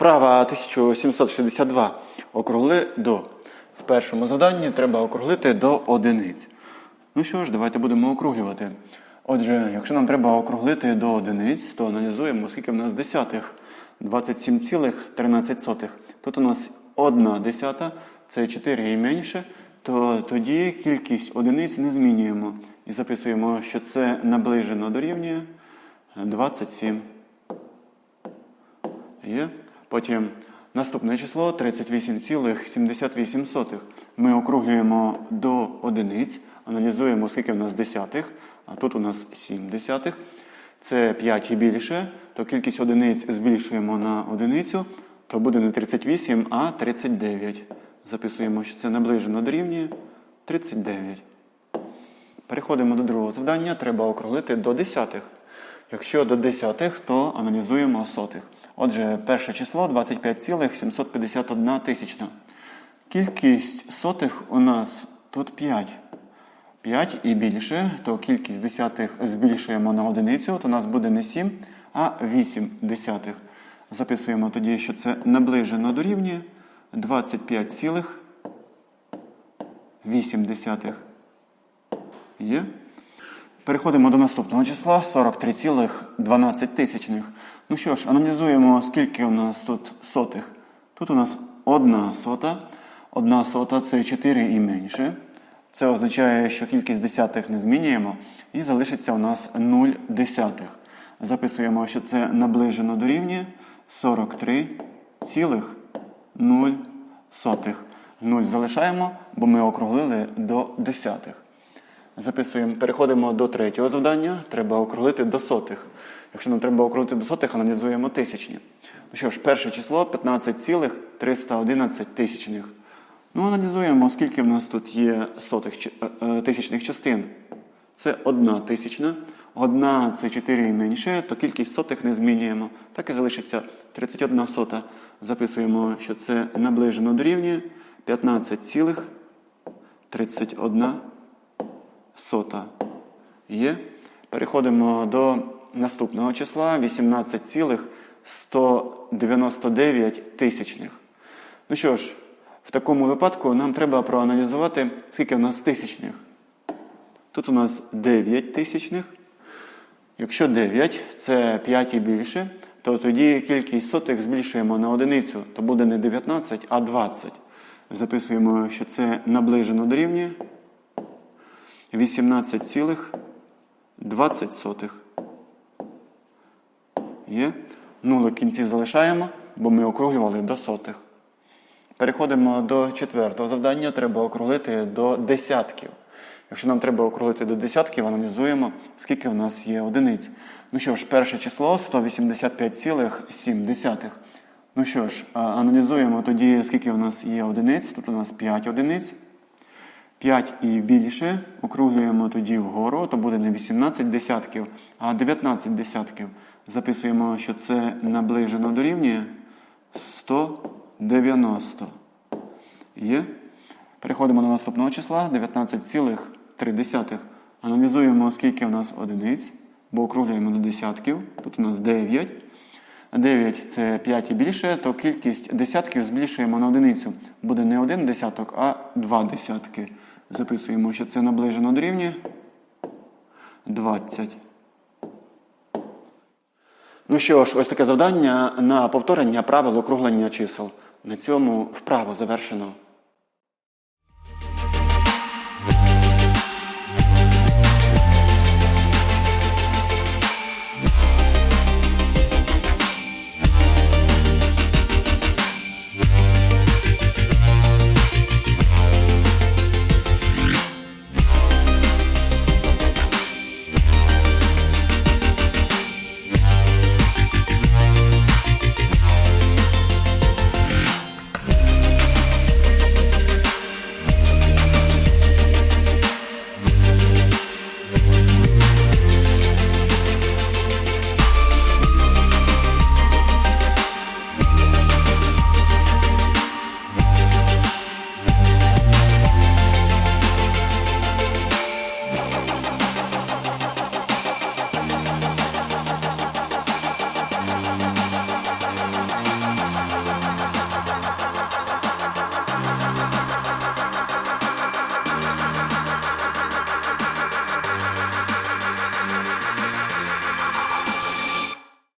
Вправа 1762. Округли до. В першому заданні треба округлити до одиниць. Ну що ж, давайте будемо округлювати. Отже, якщо нам треба округлити до одиниць, то аналізуємо, скільки в нас десятих. 27,13. Тут у нас одна десята, це 4 і менше, то тоді кількість одиниць не змінюємо. І записуємо, що це наближено дорівнює 27. Є. Потім наступне число 38,78. Ми округлюємо до одиниць, аналізуємо, скільки в нас десятих, а тут у нас 7 десятих. Це 5 і більше, то кількість одиниць збільшуємо на одиницю, то буде не 38, а 39. Записуємо, що це наближено дорівнює 39. Переходимо до другого завдання. Треба округлити до десятих. Якщо до десятих, то аналізуємо сотих. Отже, перше число 25,751 тисячна. Кількість сотих у нас тут 5. 5 і більше, то кількість десятих збільшуємо на одиницю, то у нас буде не 7, а 8 десятих. Записуємо тоді, що це наближено дорівнює 25,8. Є. Переходимо до наступного числа 43,12 тисячних. Ну що ж, аналізуємо, скільки у нас тут сотих. Тут у нас одна сота. Одна сота це 4 і менше. Це означає, що кількість десятих не змінюємо. І залишиться у нас 0 десятих. Записуємо, що це наближено дорівнює 43,0 сотих. 0 залишаємо, бо ми округлили до десятих. Записуємо, переходимо до третього завдання. Треба округлити до сотих. Якщо нам треба округлити до сотих, аналізуємо тисячні. Ну що ж, перше число 15,311 тисячних. Ну, аналізуємо, скільки в нас тут є сотих е, е, тисячних частин. Це одна тисячна. Одна це 4 і менше, то кількість сотих не змінюємо. Так і залишиться 31 сота. Записуємо, що це наближено дорівнює 15,31 сота. Є. Переходимо до наступного числа 18,199 тисячних. Ну що ж, в такому випадку нам треба проаналізувати, скільки в нас тисячних. Тут у нас 9 тисячних. Якщо 9 це 5 і більше, то тоді кількість сотих збільшуємо на одиницю, то буде не 19, а 20. Записуємо, що це наближено дорівнює 18,20. Є. Нулик кінці залишаємо, бо ми округлювали до сотих. Переходимо до четвертого завдання. Треба округлити до десятків. Якщо нам треба округлити до десятків, аналізуємо, скільки в нас є одиниць. Ну що ж, перше число 185,7. Ну що ж, аналізуємо тоді, скільки в нас є одиниць. Тут у нас 5 одиниць. 5 і більше округлюємо тоді вгору, то буде не 18 десятків, а 19 десятків. Записуємо, що це наближено дорівнює 190. Є. Переходимо до наступного числа 19,3. Аналізуємо, скільки в нас одиниць, бо округлюємо до десятків. Тут у нас 9. 9 це 5 і більше, то кількість десятків збільшуємо на одиницю. Буде не один десяток, а два десятки. Записуємо, що це наближено дорівнює 20. Ну що ж, ось таке завдання на повторення правил округлення чисел. На цьому вправо завершено.